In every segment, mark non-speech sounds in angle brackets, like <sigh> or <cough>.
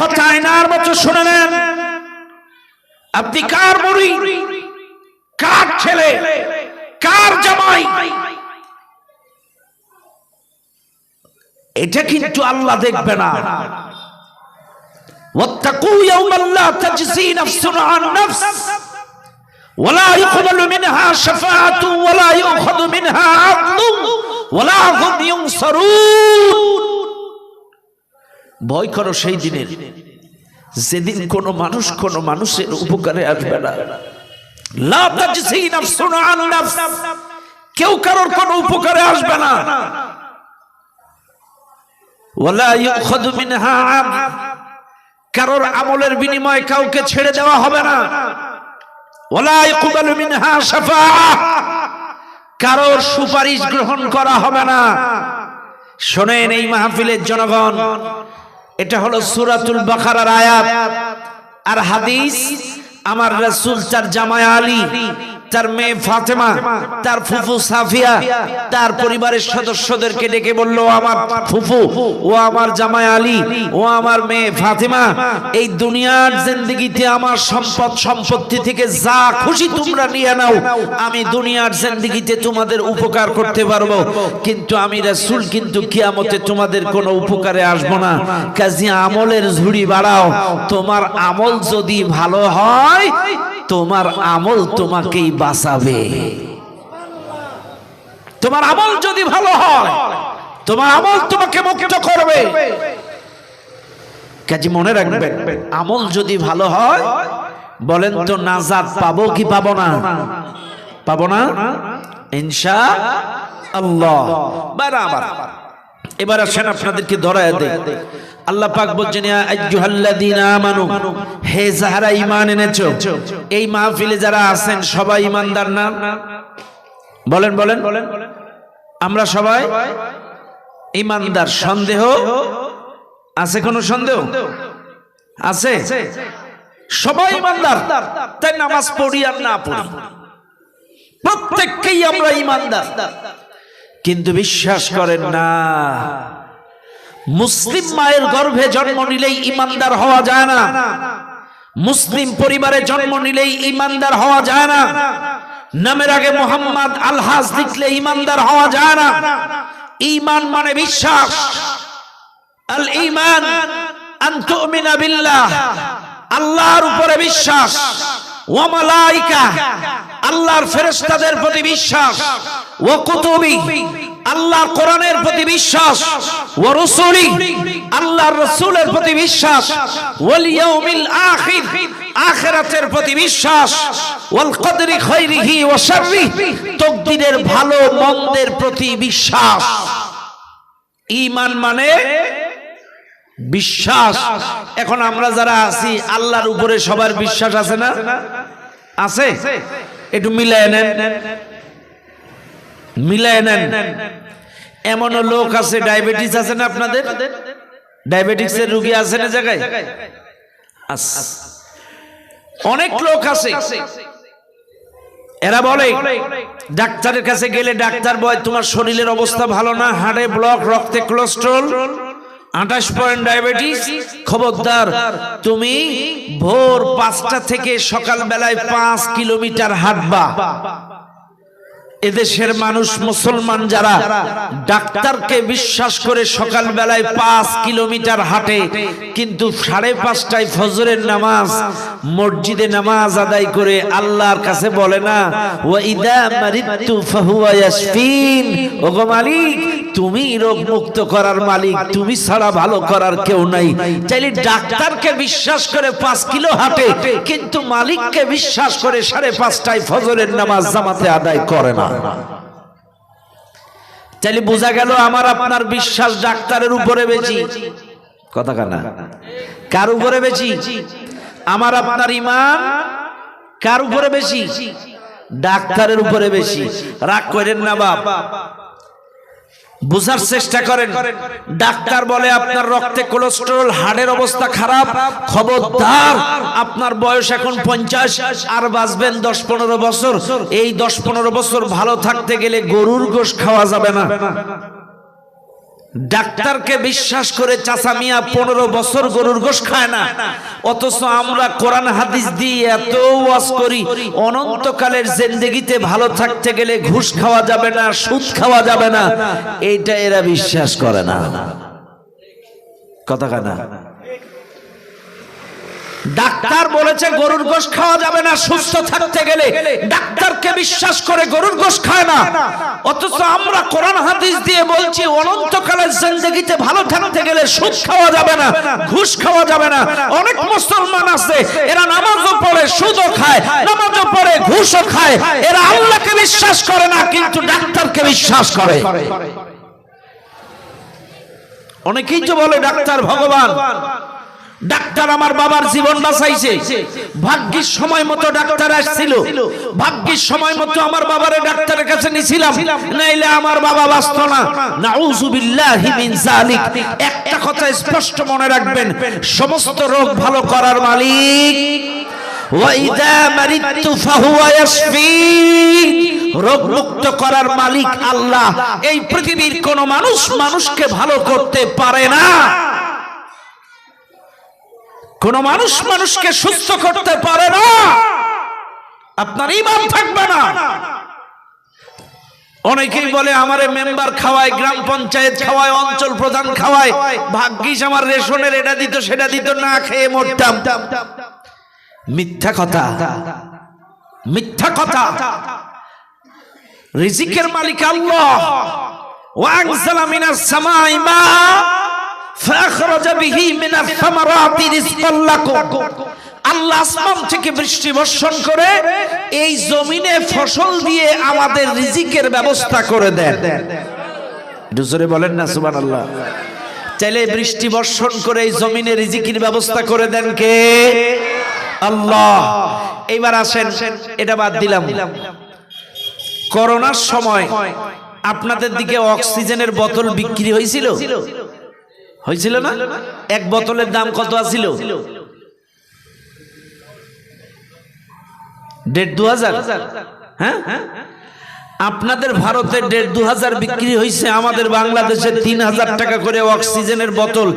কথা আয়নার মতো শুনে নেন আপনি কার মুড়ি কার ছেলে কার জামাই এটা কিন্তু আল্লাহ দেখবে না واتقوا يوما لا تجزي نفس عن نفس ولا يقبل منها شفاعة ولا يؤخذ منها عدل ولا هم ينصرون ভয় করো সেই দিনের। যেদিন কোন মানুষ কোন মানুষের উপকারে আসবে না। কেউ কারোর কোনো উপকারে আসবে না। কারোর আমলের বিনিময়ে কাউকে ছেড়ে দেওয়া হবে না। কারোর সুপারিশ গ্রহণ করা হবে না। শোনেন এই মাহফিলের জনগণ এটা হলো সুরাতুল বাকারার আয়াত। আর হাদিস আমার রাসূল চার জামায় আলী। তার মেয়ে ফাতেমা, তার ফুফু সাফিয়া, তার পরিবারের সদস্যদেরকে ডেকে বলল আমার ফুফু, ও আমার জামাই আলী, ও আমার মেয়ে ফাতেমা, এই দুনিয়ার জিন্দগিতে আমার সম্পদ সম্পত্তি থেকে যা খুশি তোমরা নিয়ে নাও, আমি দুনিয়ার জিন্দগিতে তোমাদের উপকার করতে পারব। কিন্তু আমি রাসূল, কিন্তু কিয়ামতে তোমাদের কোনো উপকারে আসব না। কাজী আমলের ঝুড়ি বাড়াও, তোমার আমল যদি ভালো হয় তোমার আমল তোমাকেই বাঁচাবে। তোমার আমল যদি ভালো হয়, তোমার আমল তোমাকে মুক্ত করবে। কাজে মনে রাখবেন, আমল যদি ভালো হয়, বলেন তো নাজাত পাবো কি পাবো না? পাবো না? ইনশা আল্লাহ বারাবার। এবার আসেন আপনাদেরকে ধরায় আল্লাহ পাক বলছেন আমানু, হে যারা ঈমান এনেছো, এই মাহফিলে যারা আছেন, সবাই ঈমানদার না? বলেন বলেন। আমরা সবাই ঈমানদার। সন্দেহ? আছে কোনো সন্দেহ? আছে? সবাই ঈমানদার। তাই নামাজ পড়ি আর না পড়ি। প্রত্যেককেই আমরা ঈমানদার। কিন্তু বিশ্বাস করেন না। মুসলিম মায়ের গর্ভে জন্ম নিলেই ইমানদার হওয়া যায় না। মুসলিম পরিবারে জন্ম নিলেই ইমানদার হওয়া যায় না। নামের আগে মোহাম্মদ আলহাজ লিখলে ইমানদার হওয়া যায় না। ইমান মানে বিশ্বাস। আল ইমান আন তুমিনা বিল্লাহ। আল্লাহর উপরে বিশ্বাস। ওয়া মালাইকা, আল্লাহর ফেরেশতাদের প্রতি বিশ্বাস। ওয়া কুতুবি আল্লাহর কোরআনের প্রতি বিশ্বাস, ওয়া রাসূলি, আল্লাহর রাসূলের প্রতি বিশ্বাস, ওয়াল ইয়াউমিল আখির, আখিরাতের প্রতি বিশ্বাস, ওয়াল কদরি খাইরিহি ওয়া শাররিহি তাকদীরের ভালো মন্দের প্রতি বিশ্বাস। ঈমান মানে বিশ্বাস। এখন আমরা যারা আছি, আল্লাহর উপরে সবার বিশ্বাস আছে না? আছে? একটু মিলায় নেন। মিলায় নেন এমন লোক আছে, ডায়াবেটিস আছে না আপনাদের? ডায়াবেটিসের রোগী আছে না জায়গায়? অনেক লোক আছে। এরা বলে, ডাক্তারের কাছে গেলে ডাক্তার বয়, তোমার শরীরের অবস্থা ভালো না, হাড়ে ব্লক রক্তে কোলেস্ট্রল আঠাশ পয়েন্ট ডায়াবেটিস খবরদার, তুমি ভোর পাঁচটা থেকে সকাল বেলায় পাঁচ কিলোমিটার হাঁটবা। এদেশের মানুষ মুসলমান যারা, ডাক্তারকে বিশ্বাস করে সকাল বেলায় পাঁচ কিলোমিটার হাঁটে, কিন্তু সাড়ে পাঁচটায় ফজরের নামাজ, মসজিদে নামাজ আদায় করে আল্লাহর কাছে বলে না ও ইদা মারিতু ফাহুয়া ইয়াশফিন। ওগো মালিক তুমি রোগ মুক্ত করার মালিক, তুমি ছাড়া ভালো করার কেউ নাই। চাইলে ডাক্তারকে বিশ্বাস করে পাঁচ কিলো হাঁটে, কিন্তু মালিককে বিশ্বাস করে সাড়ে পাঁচটায় ফজরের নামাজ জামাতে আদায় করে না। চাইলে বোঝা গেল আমার আপনার বিশ্বাস ডাক্তারের উপরে বেশি। কথা কানা কার উপরে বেশি? আমার আপনার ইমান কার উপরে বেশি? ডাক্তারের উপরে বেশি। রাগ করেন না বাপ। বুঝার চেষ্টা করেন। ডাক্তার বলে, আপনার রক্তে কোলেস্টেরল হাড়ের অবস্থা খারাপ। খবরদার, আপনার বয়স এখন পঞ্চাশ, আর বাঁচবেন দশ পনেরো বছর। এই দশ পনেরো বছর ভালো থাকতে গেলে গরুর গোশ খাওয়া যাবে না। ডাক্তারকে বিশ্বাস করে চাচা মিয়া পনেরো বছর গরুর গোশ খায় না। অথচ আমরা কোরআন হাদিস দিয়ে এত ওয়াজ করি, অনন্তকালের জিন্দেগিতে ভালো থাকতে গেলে ঘুষ খাওয়া যাবে না, সুদ খাওয়া যাবে না। এইটা এরা বিশ্বাস করে না। কথা কানা ডাক্তার বলেছে গরুর গোশ খাওয়া যাবে না, সুস্থ থাকতে গেলে। ডাক্তারকে বিশ্বাস করে গরুর গোশ খায় না। অথচ আমরা কোরআন হাদিস দিয়ে বলছি অনন্তকালের জিন্দগিতে ভালো থাকতে গেলে সুদ খাওয়া যাবে না, ঘুষ খাওয়া যাবে না। অনেক মুসলমান আছে, এরা নামাজও পড়ে, সুদও খায়, নামাজও পড়ে, ঘুষও খায়। এরা আল্লাহকে বিশ্বাস করে না, কিন্তু ডাক্তারকে বিশ্বাস করে। অনেকেই তো বলে, ডাক্তার ভগবান। ডাক্তার আমার বাবার জীবন বাঁচাইছে। ভাগ্যিস সময় মতো ডাক্তার আসছিল। ভাগ্যিস সময় মতো আমার বাবার ডাক্তারের কাছে নিছিলাম। নাইলে আমার বাবা বাঁচত না। নাউজুবিল্লাহি মিন জালিক একটা কথা স্পষ্ট মনে রাখবেন। সমস্ত রোগ ভালো করার মালিক। ওয়াইদা মারিতু ফাহুয়া ইয়াশফিন রোগ মুক্ত করার মালিক আল্লাহ। এই পৃথিবীর কোন মানুষ মানুষকে ভালো করতে পারে না। কোন মানুষ মানুষকে সুস্থ করতে পারে না। আপনার ইমান থাকবে না। অনেকেই বলে, আমারে মেম্বার খাওয়ায়, গ্রাম পঞ্চায়েত খাওয়ায়, অঞ্চল প্রধান খাওয়ায়। ভাগ্যিস আমার রেশনের এটা দিত, সেটা দিত, না খেয়ে মরতাম। মিথ্যা কথা। মিথ্যা কথা। রিজিকের মালিক আল্লাহ। ওয়াংসালা মিনাস আল্লাহ আসমান থেকে বৃষ্টি বর্ষণ করে এই জমিনে ফসল দিয়ে আমাদের রিজিকের ব্যবস্থা করে দেন। জোরে বলেন না সুবান আল্লাহ চাইলে বৃষ্টি বর্ষণ করে এই জমিনে রিজিকের ব্যবস্থা করে দেন কে? আল্লাহ। এইবার আসেন, এটা বাদ দিলাম। করোনার সময় আপনাদের দিকে অক্সিজেনের বোতল বিক্রি হয়েছিল? হয়েছিল না? এক বোতলের দাম কত আছিল? দেড় দু হাজার? হ্যাঁ? আপনাদের ভারতে দেড় দু হাজার বিক্রি হয়েছে আমাদের বাংলাদেশে তিন হাজার টাকা করে অক্সিজেনের বোতল।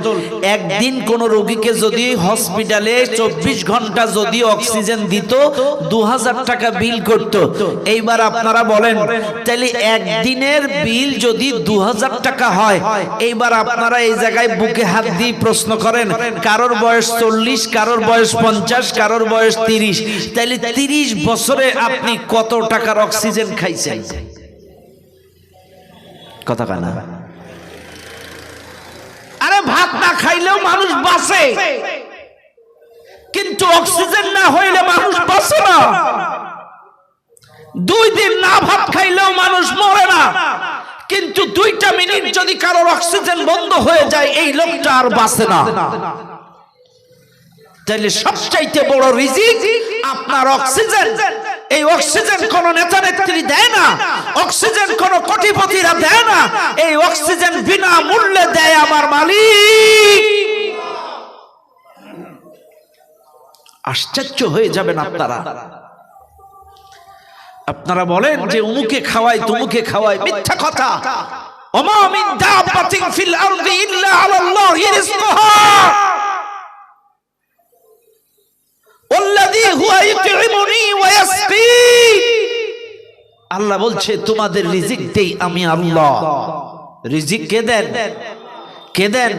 একদিন কোন রোগীকে যদি হসপিটালে চব্বিশ ঘণ্টা যদি অক্সিজেন দিত, দু হাজার টাকা বিল করত। এইবার আপনারা বলেন, তাহলে একদিনের বিল যদি দু হাজার টাকা হয়, এইবার আপনারা এই জায়গায় বুকে হাত দিয়ে প্রশ্ন করেন, কারোর বয়স চল্লিশ, কারোর বয়স পঞ্চাশ, কারোর বয়স তিরিশ, তাহলে তিরিশ বছরে আপনি কত টাকার অক্সিজেন খাইছেন? কথা কানা আরে ভাত না খাইলেও মানুষ বাঁচে। কিন্তু অক্সিজেন না হইলে মানুষ বাঁচে না। দুই দিন না ভাত খাইলেও মানুষ মরে না। কিন্তু দুইটা মিনিট যদি কারোর অক্সিজেন বন্ধ হয়ে যায়, এই লোকটা আর বাঁচে না। তাহলে সবচাইতে বড় রিজিক আপনার অক্সিজেন। এই অক্সিজেন কোন নেতা নেত্রী দেয় না। অক্সিজেন কোন কোটিপতিরা দেয় না। এই অক্সিজেন বিনা মূল্যে দেয় আমার মালিক। আশ্চর্য হয়ে যাবেন আপনারা। আপনারা বলেন যে উমুকে খাওয়াই তুমুকে খাওয়াই মিথ্যা কথা। ওমা মিন দাব্বাতিন ফিল আরদি ইল্লা আলাল্লাহি রিজকুহা। আল্লাহ বলছে তোমাদের রিজিক দেই আমি আল্লাহ। রিজিক কে দেন? কে দেন?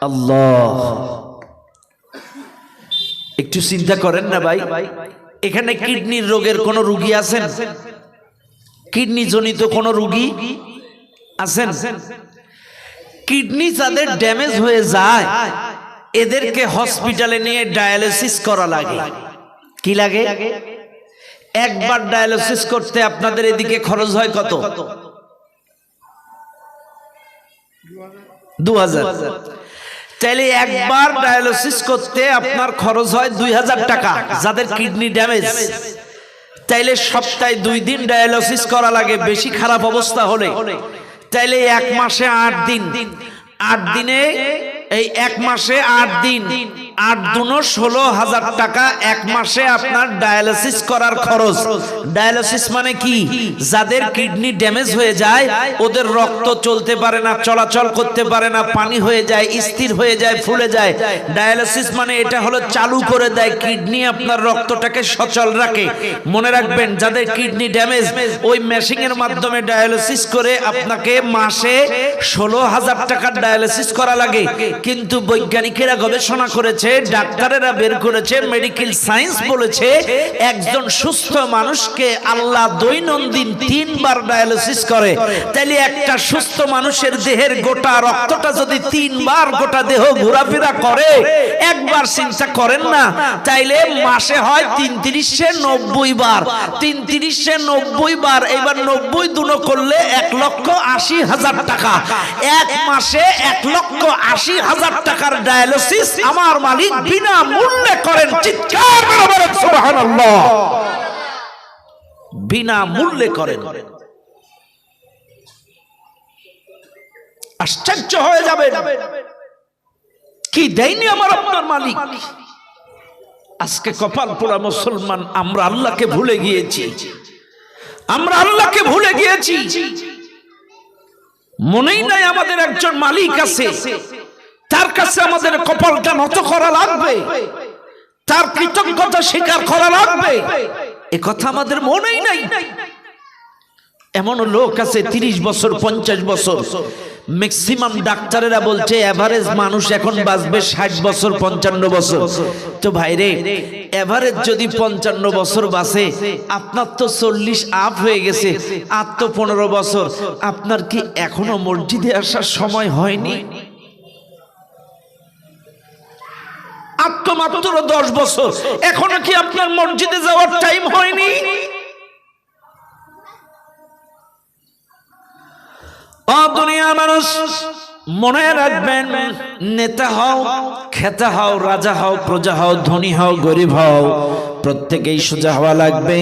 আল্লাহ। একটু চিন্তা করেন না ভাই এখানে কিডনির রোগের কোন রুগী আছেন? কিডনি জনিত কোন রুগী আছেন? কিডনি যাদের ড্যামেজ হয়ে যায় এদেরকে হসপিটালে নিয়ে ডায়ালিসিস করা লাগে। কি লাগে? একবার ডায়ালিসিস করতে আপনাদের এদিকে খরচ হয় কত? দু হাজার তাইলে একবার ডায়ালিসিস করতে আপনার খরচ হয় দুই হাজার টাকা। যাদের কিডনি ড্যামেজ তাইলে সপ্তাহে দুই দিন ডায়ালিসিস করা লাগে। বেশি খারাপ অবস্থা হলে। তাইলে এক মাসে আট দিন। আট দিনে এই এক মাসে আট দিন। আট দুনো ষোলো হাজার টাকা এক মাসে আপনার ডায়ালিসিস করার খরচ। ডায়ালিসিস মানে কি? যাদের কিডনি ড্যামেজ হয়ে যায়, ওদের রক্ত চলতে পারে না, চলাচল করতে পারে না, পানি হয়ে যায়, স্থির হয়ে যায়, ফুলে যায়। ডায়ালিসিস মানে এটা হলো চালু করে দেয়, কিডনি আপনার রক্তটাকে সচল রাখে। মনে রাখবেন, যাদের কিডনি ড্যামেজ, ওই মেশিং এর মাধ্যমে ডায়ালিসিস করে আপনাকে মাসে ষোলো হাজার টাকার ডায়ালিসিস করা লাগে। কিন্তু বৈজ্ঞানিকেরা গবেষণা করেছে ডাক্তারেরা বের করেছে মেডিকেল সায়েন্স বলেছে, একজন সুস্থ মানুষকে আল্লাহ দৈনন্দিন তিনবার ডায়ালিসিস করে। তাইলে একটা সুস্থ মানুষের দেহের গোটা রক্তটা যদি তিনবার গোটা দেহ ঘোরাফেরা করে, একবার চিন্তা করেন না, তাইলে মাসে হয় তিন তিরিশে নব্বই বার। তিন তিরিশে নব্বই বার, এবার নব্বই দুনো করলে এক লক্ষ আশি হাজার টাকা। এক মাসে এক লক্ষ আশি হাজার টাকার ডায়ালিসিস আমার মালিক বিনা মূল্যে করেন চিৎকার করে বলেন, সুবহানাল্লাহ। বিনা মূল্যে করেন। আশ্চর্য হয়ে যাবে কি দেয়নি আমার আপনার মালিক? আজকে কপাল পোড়া মুসলমান, আমরা আল্লাহকে ভুলে গিয়েছি। আমরা আল্লাহকে ভুলে গিয়েছি। মনেই নাই আমাদের একজন মালিক আছে। তার কাছে আমাদের কপালটা নত করা লাগবে। তার কৃতজ্ঞতা স্বীকার করা লাগবে। এ কথা আমাদের মনেই নাই। এমন লোক আছে তিরিশ বছর, পঞ্চাশ বছর। ম্যাক্সিমাম ডাক্তারেরা বলছে এভারেজ মানুষ এখন বাঁচবে ষাট বছর, পঞ্চান্ন বছর। তো ভাইরে এভারেজ যদি পঞ্চান্ন বছর বাঁচে, আপনার তো চল্লিশ আপ হয়ে গেছে, আর তো পনেরো বছর। আপনার কি এখনও মসজিদে আসার সময় হয়নি? আর তো মাত্র দশ বছর। এখনও কি আপনার মসজিদে যাওয়ার টাইম হয়নি? দুনিয়া মানুষ মনে রাখবেন, নেতা হও, খেতা হও, রাজা হও, প্রজা হও, ধনী হও, গরিব হও প্রত্যেকেই সোজা হওয়া লাগবে।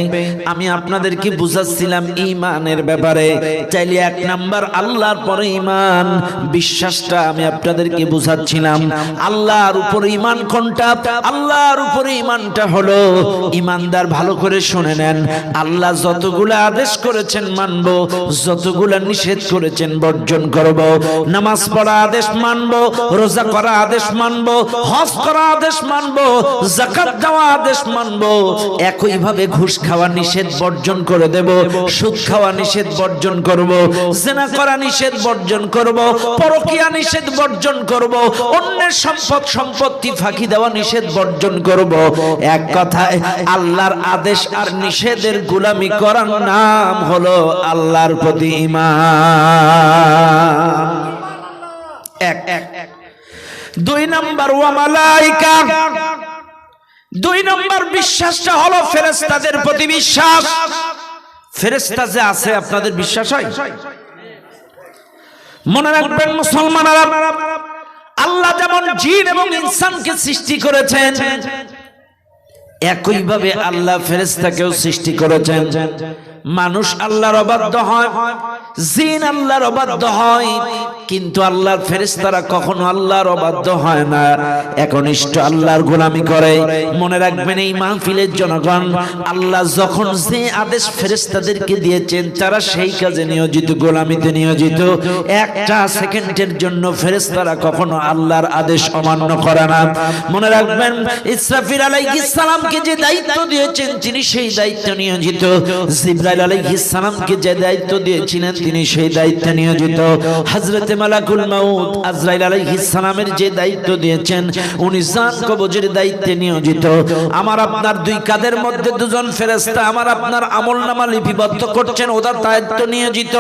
আমি আপনাদেরকে বুঝাচ্ছিলাম ইমানের ব্যাপারে। চাইলে এক নাম্বার আল্লাহর পরে ইমান বিশ্বাসটা আমি আপনাদেরকে বুঝাচ্ছিলাম। আল্লাহর উপরে ইমান কোনটা? আল্লাহর উপরে ইমানটা হলো ইমানদার ভালো করে শুনে নেন। আল্লাহ যতগুলা আদেশ করেছেন মানব, যতগুলা নিষেধ করেছেন বর্জন করব। নামাজ পড়া আদেশ মানব, রোজা করা আদেশ মানব, হজ করা আদেশ মানব জাকাত দেওয়া আদেশ মানব একই ভাবে ঘুষ খাওয়া নিষেধ বর্জন করে দেব, সুদ খাওয়া নিষেধ বর্জন করব, জেনা করা নিষেধ বর্জন করব, পরকিয়া নিষেধ বর্জন করব, অন্যের সম্পদ সম্পত্তি ফাঁকি দেওয়া নিষেধ বর্জন করব। এক কথায়, আল্লাহর আদেশ আর নিষেধের গোলামি করার নাম হলো আল্লাহর প্রতি এক এক এক। দুই নাম্বার, ওয়া মালাইকা। দুই নম্বর বিশ্বাসটা হলো ফেরেস্তাদের প্রতি বিশ্বাস। ফেরেস্তা যে আছে, আপনাদের বিশ্বাস হয়? মনে রাখবেন মুসলমান আল্লাহ যেমন জিন এবং ইনসানকে সৃষ্টি করেছেন একইভাবে আল্লাহ ফেরেস্তাকেও সৃষ্টি করেছেন। মানুষ আল্লাহর অবাধ্য হয়, জিন আল্লাহর অবাধ্য হয়, কিন্তু আল্লাহর ফেরেস্তারা কখনো আল্লাহর অবাধ্য হয় না। একনিষ্ঠ আল্লাহর গোলামি করে। মনে রাখবেন এই মাহফিলের জনগণ, আল্লাহ যখন যে আদেশ ফেরেস্তাদেরকে দিয়েছেন, তারা সেই কাজে নিয়োজিত, গোলামিতে নিয়োজিত। একটা সেকেন্ডের জন্য ফেরেস্তারা কখনো আল্লাহর আদেশ অমান্য করে না। মনে রাখবেন, ইসরাফিল আলাইহিস সালামকে যে দায়িত্ব দিয়েছেন, তিনি সেই দায়িত্ব নিয়োজিত। জিব্রাইল আলাইহিস সালামকে যে দায়িত্ব দিয়েছিলেন, তিনি সেই দায়িত্বে নিয়োজিত। হযরত মালাকুল মাউত আজরাইল আলাইহিস সালামের যে দায়িত্ব দিয়েছেন, উনি জান কবজের দায়িত্বে নিয়োজিত। আমার আপনার দুই কাদের মধ্যে দুজন ফেরেশতা, আমার আপনার আমলনামা লিপিবদ্ধ করছেন ওদের দায়িত্ব নিয়োজিত।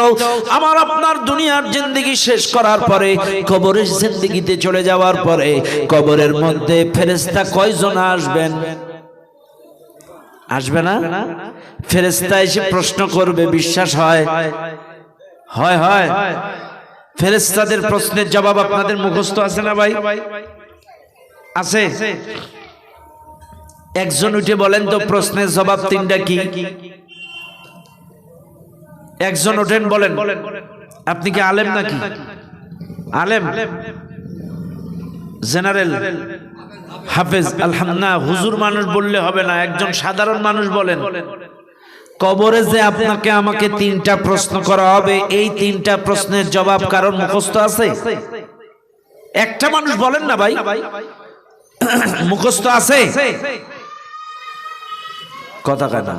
আমার আপনার দুনিয়ার জিন্দেগি শেষ করার পরে, কবরের জিন্দেগিতে চলে যাওয়ার পরে, কবরের মধ্যে ফেরেশতা কয়জন আসবেন? আসবে না? ফেরেস্তা এসে প্রশ্ন করবে, বিশ্বাস হয়? হয় হয়। ফেরেস্তাদের প্রশ্নের জবাব আপনাদের মুখস্থ আছে না ভাই? আছে? একজন উঠে বলেন তো, প্রশ্নের জবাব তিনটা কি? একজন ওঠেন, বলেন। আপনি কি আলেম নাকি? আলেম। জেনারেল। হাফেজ আলহামদুলিল্লাহ হুজুর মানুষ বললে হবে না একজন সাধারণ মানুষ বলেন। কবরে যে আপনাকে আমাকে তিনটা প্রশ্ন করা হবে এই তিনটা প্রশ্নের জবাব কারণ মুখস্থ আছে? একটা মানুষ বলেন না ভাই। <coughs> মুখস্থ আছে? কথা কাটা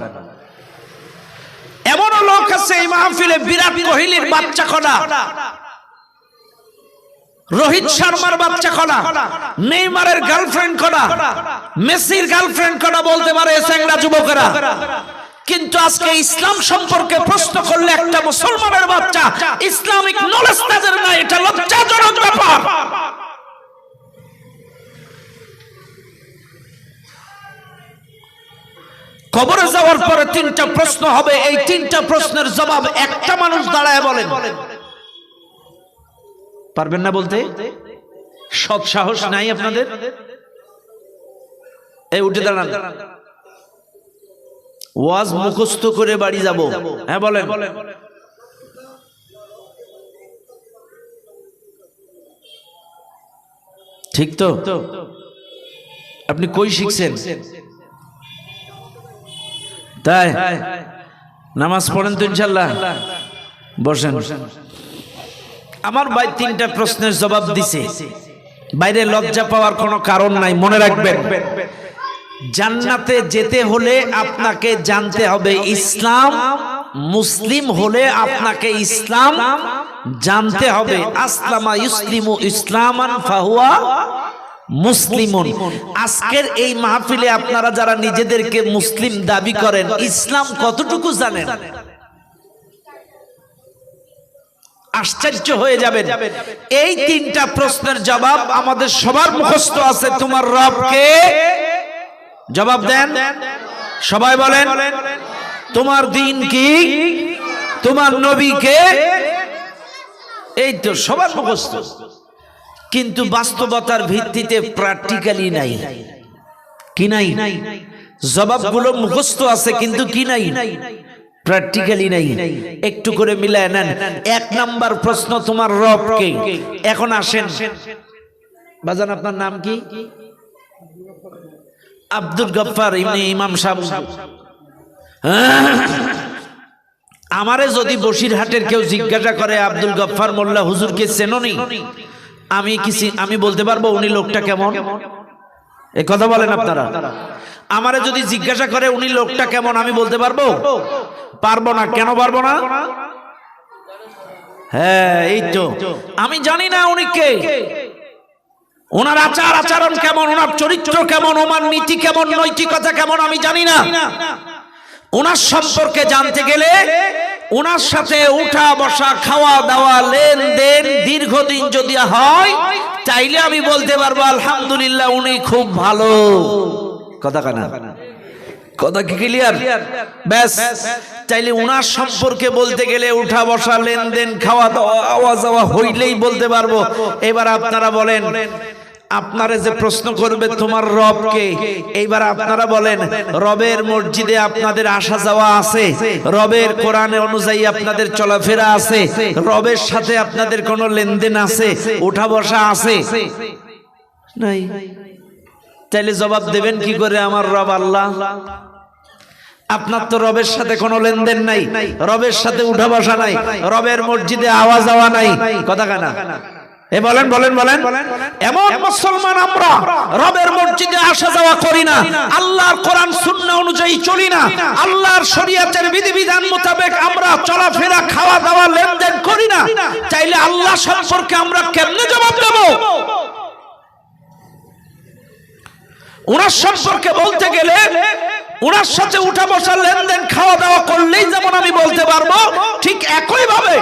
এমনও লোক আছে এই মাহফিলে বিরাট কোহলির বাচ্চা কলা রোহিত শর্মার বাচ্চা কলা নেইমারের গার্লফ্রেন্ড কলা মেসির গার্লফ্রেন্ড কলা বলতে পারে স্যাংরা যুবকেরা। কিন্তু আজকে ইসলাম সম্পর্কে প্রশ্ন করলে একটা মুসলমানের বাচ্চা ইসলামিক নলেজ তাদের নাই, এটা লজ্জাজনক ব্যাপার। কবরে যাওয়ার পরে তিনটা প্রশ্ন হবে, এই তিনটা প্রশ্নের জবাব একটা মানুষ দাঁড়ায় বলেন। পারবেন না বলতে? সৎ সাহস নাই আপনাদের? এই উঠে দাঁড়ান। ওয়াজ মুখস্থ করে বাড়ি যাব। হ্যাঁ বলেন। ঠিক তো? আপনি কই শিখছেন? তাই? নামাজ পড়েন তো ইনশাল্লাহ। বসেন। আমার ভাই তিনটা প্রশ্নের জবাব দিছে। বাইরে লজ্জা পাওয়ার কোনো কারণ নাই, মনে রাখবেন। জান্নাতে যেতে হলে আপনাকে জানতে হবে, ইসলাম মুসলিম হলে আপনাকে ইসলাম জানতে হবে। আসলামা ইসলিমু ইসলামান ফাহুয়া মুসলিমুন। আজকের এই মাহফিলে আপনারা যারা নিজেদেরকে মুসলিম দাবি করেন, ইসলাম কতটুকু জানেন? আশ্চর্য হয়ে যাবেন। এই তিনটা প্রশ্নের জবাব আমাদের সবার মুখস্থ আছে। তোমার রবকে জবাব দেন। সবাই বলেন, তোমার দিন কি? তোমার নবীকে? এই তো সবার মুখস্থ। কিন্তু বাস্তবতার ভিত্তিতে প্র্যাকটিক্যালি নাই। কি নাই? জবাবগুলো মুখস্থ আছে, কিন্তু কি নাই? প্র্যাকটিক্যালি নাই। একটু করে মিলায় নেন। এক নাম্বার প্রশ্ন তোমার রবকে। এখন আসেন। বাজান, আপনার নাম কি? আব্দুল গফফার ইমনি ইমাম সাহেব। আমারে যদি বসিরহাটের কেউ জিজ্ঞাসা করে, আব্দুল গফফার মোল্লা হুজুরকে চেননি আমি কিছু আমি বলতে পারব উনি লোকটা কেমন? এ কথা বলেন আপনারা। আমারে যদি জিজ্ঞাসা করে, উনি লোকটা কেমন? আমি বলতে পারব? পারব না? কেন পারব না? হ্যাঁ এই তো। আমি জানি না উনি কে। ওনার আচার আচরণ কেমন, ওনার চরিত্র কেমন, ওনার নীতি কেমন, নৈতিকতা কেমন, আমি জানি না। ওনার সম্পর্কে জানতে গেলে ওনার সাথে উঠা বসা, খাওয়া দাওয়া, লেনদেন দীর্ঘদিন যদি হয়, তাইলে আমি বলতে পারব, আলহামদুলিল্লাহ, উনি খুব ভালো। কথা কানা কথা কি ক্লিয়ার ব্যাস। চাইলে উনার সম্পর্কে বলতে গেলে উঠা বসা লেনদেন খাওয়া দাওয়া আওয়া যাওয়া হইলেই বলতে পারব। এবার আপনারা বলেন আপনারা যে প্রশ্ন করবে তোমার রবকে এইবার আপনারা বলেন রবের মসজিদে আপনাদের আসা যাওয়া আছে রবের কোরআনে অনুযায়ী আপনাদের চলাফেরা আছে রবের সাথে আপনাদের কোনো লেনদেন আছে উঠা বসা আছে। নাই। তাইলে জবাব দেবেন কি করে আমার রব আল্লাহ? আপনার তো রবের সাথে কোনো লেনদেন নাই, রবের সাথে উঠা বসা নাই, রবের মসজিদে আওয়াজ যাওয়া নাই। কথা কানা এ বলেন বলেন বলেন। এমন মুসলমান আমরা, রবের মসজিদে আসা যাওয়া করি না। আল্লাহর কোরআন সুন্নাহ অনুযায়ী চলি না। আল্লাহর শরীয়তের বিধিবিধান মোতাবেক আমরা চলাফেরা, খাওয়া দাওয়া, লেনদেন করি না। চাইলে আল্লাহ সম্পর্কে আমরা কেমনে জবাব দেব? ওনার সম্পর্কে বলতে গেলে ওনার সাথে উঠা বসা লেনদেন, খাওয়া দাওয়া করলেই যেমন আমি বলতে পারব, ঠিক একই ভাবে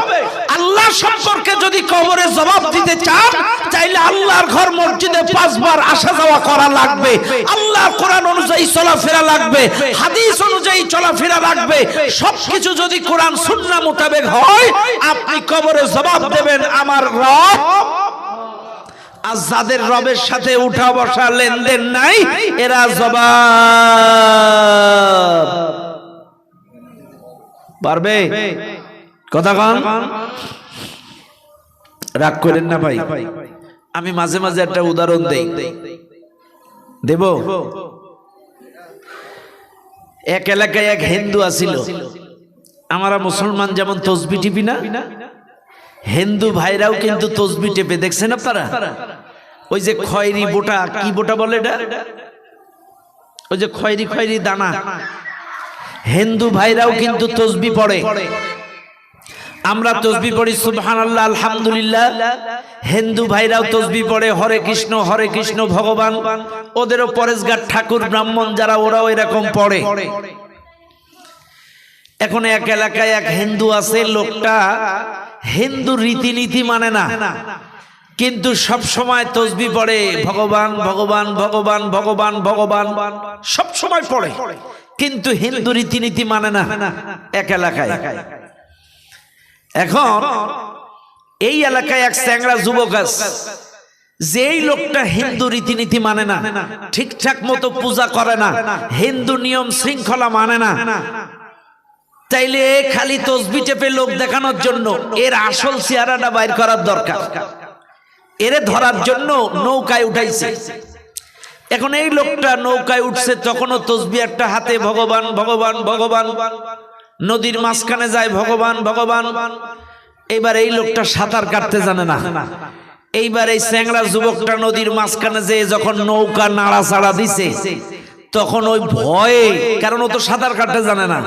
আল্লাহ সম্পর্কে যদি কবরে জবাব দিতে চান, চাইলে আল্লাহর ঘর মসজিদে পাঁচবার আসা যাওয়া করা লাগবে। আল্লাহ কোরআন অনুযায়ী চলাফেরা লাগবে, হাদিস অনুযায়ী চলাফেরা লাগবে। সবকিছু যদি কোরআন সুন্নাহ মোতাবেক হয়, আপনি কবরে জবাব দেবেন, আমার রব আর যাদের রবের সাথে উঠা বসা লেনদেন নাই এরা জবাব। পারবে? কথা কন। রাগ করেন না ভাই। আমি মাঝে মাঝে একটা উদাহরণ দেই। দেব? এক এলাকায় এক হিন্দু আসিল। আমরা মুসলমান যেমন তসবি টিপি না হিন্দু ভাইরাও কিন্তু তসবি টেপে, দেখছেন আপনারা? ওই যে খয়রি বোটা, কি বোটা বলে এটা? ওই যে খয়রি খয়রি দানা। হিন্দু ভাইরাও কিন্তু তসবি পড়ে। আমরা তসবি পড়ি সুবহান আল্লাহ আলহামদুলিল্লাহ। হিন্দু ভাইরাও তসবি পড়ে, হরে কৃষ্ণ হরে কৃষ্ণ, ভগবান। ওদেরও পরেশগার ঠাকুর, ব্রাহ্মণ যারা, ওরাও এরকম পড়ে। এখন এক এলাকায় এক হিন্দু আছে, লোকটা হিন্দু রীতিনীতি মানে না। কিন্তু সব সময় তসবি পড়ে, ভগবান ভগবান ভগবান ভগবান ভগবান, সব সময় পড়ে। কিন্তু হিন্দু রীতিনীতি মানে না, এক এলাকায়। এখন এই এলাকায় এক স্যাংরা যুবক আছে, যেই লোকটা হিন্দু রীতিনীতি মানে না, ঠিকঠাক মতো পূজা করে না, হিন্দু নিয়ম শৃঙ্খলা মানে না তাইলে খালি তসবি টেপে লোক দেখানোর জন্য এর আসল চেহারাটা বাইর করার দরকার। এরে ধরার জন্য নৌকায় উঠাইছে। এখন এই লোকটা নৌকায় উঠছে, তখনও তসবি একটা হাতে, ভগবান ভগবান ভগবান। নদীর মাঝখানে যায়, ভগবান ভগবান। এইবার এই লোকটা সাঁতার কাটতে জানে না। এইবার এই স্যাংরা যুবকটা নদীর মাঝখানে যে যখন নৌকা নাড়াচাড়া দিছে তখন ওই ভয়ে কারণ ও তো সাঁতার কাটতে জানে না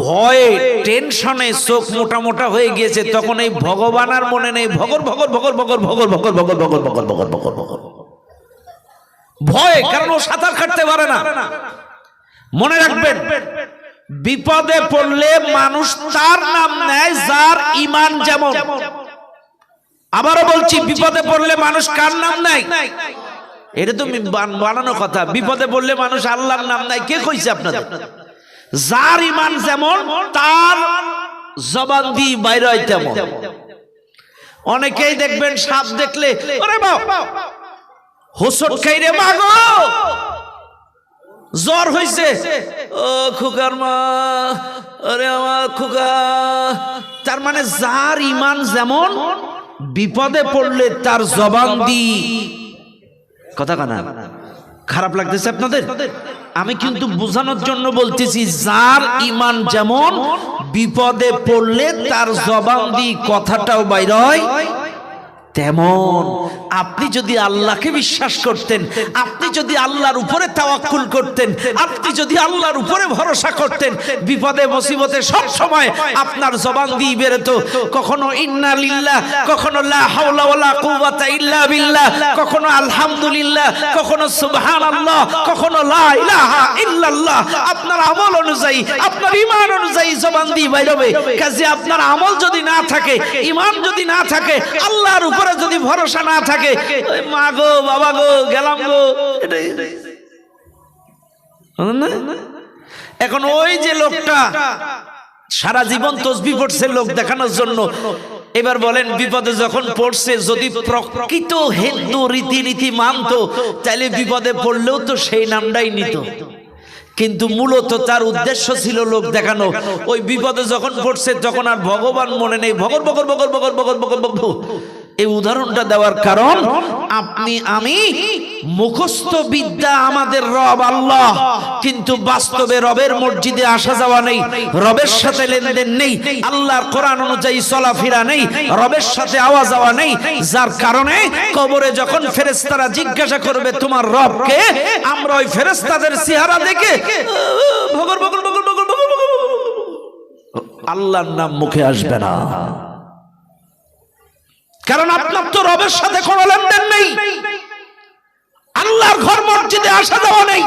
ভয়ে টেনশনে চোখ মোটা মোটা হয়ে গিয়েছে তখন এই ভগবান আর মনে নেই ভগর ভগর ভগর ভগর ভগর ভগর ভগর ভগর ভগর ভগর ভগর ভগর ভয় কারণ ও সাঁতার কাটতে পারে না মনে রাখবেন বিপদে পড়লে মানুষ তার নাম নেয় যার ইমান যেমন আবারও বলছি বিপদে পড়লে মানুষ কার নাম নেয় এটা তো বান- বানানো কথা। বিপদে পড়লে মানুষ আল্লাহর নাম নাই কে কইছে আপনাদের? যার ইমান যেমন, তার জবান দিয়ে বাইরে হয় তেমন। অনেকেই দেখবেন সাপ দেখলে, ওরে হোসট খাই রে মাগো, জ্বর হয়েছে ও খুকার মা আরে আমার খুকা। তার মানে যার ইমান যেমন, বিপদে পড়লে তার জবান দি কথা কানা খারাপ লাগতেছে আপনাদের? আমি কিন্তু বোঝানোর জন্য বলতেছি যার ইমান যেমন বিপদে পড়লে তার জবান দি কথাটাও বাইর হয়। তেমন। আপনি যদি আল্লাহকে বিশ্বাস করতেন আপনি যদি আল্লাহর উপরে তাওয়াক্কুল করতেন আপনি যদি আল্লাহর উপরে ভরসা করতেন বিপদে মুসিবতে সব সময় আপনার জবান দিয়ে বেরোতো। কখনো ইন্না লিল্লাহ কখনো লা হাওলা ওয়ালা কুওয়াতা ইল্লা বিল্লাহ কখনো আলহামদুলিল্লাহ কখনো সুবহানাল্লাহ কখনো লা ইলাহা ইল্লাল্লাহ। আপনার আমল অনুযায়ী আপনার ঈমান অনুযায়ী জবান দিয়ে বাইরবে কাজে আপনার আমল যদি না থাকে ঈমান যদি না থাকে আল্লাহর উপরে যদি ভরসা না থাকে মা গো বাবা গো গেলাম গো। এটাই এখন ওই যে লোকটা সারা জীবন তসবি পড়ছে লোক দেখানোর জন্য। এবার বলেন বিপদে যখন পড়ছে যদি প্রকৃত হিন্দু রীতিনীতি মানতো তাহলে বিপদে পড়লেও তো সেই নামটাই নিত। কিন্তু মূলত তার উদ্দেশ্য ছিল লোক দেখানো। ওই বিপদে যখন পড়ছে তখন আর ভগবান মনে নেই। ভগর বগর বগর বগর বগর বগর বগর এই উদাহরণটা দেওয়ার কারণ, আপনি, আমি মুখস্থ বিদ্যা আমাদের রব আল্লাহ, কিন্তু বাস্তবে রবের মসজিদে আসা যাওয়া নেই, রবের সাথে লেনদেন নেই, আল্লাহর কোরআন অনুযায়ী চলাফেরা নেই, রবের সাথে আওয়া যাওয়া নেই, যার কারণে কবরে যখন ফেরেস্তারা জিজ্ঞাসা করবে, তোমার রবকে? আমরা ওই ফেরেস্তাদের চেহারা দেখে আল্লাহর নাম মুখে আসবে না। কারণ আপনার তো রবের সাথে কোনো লেনদেন নেই। আল্লাহর ঘর মসজিদে আসা যাওয়া নেই।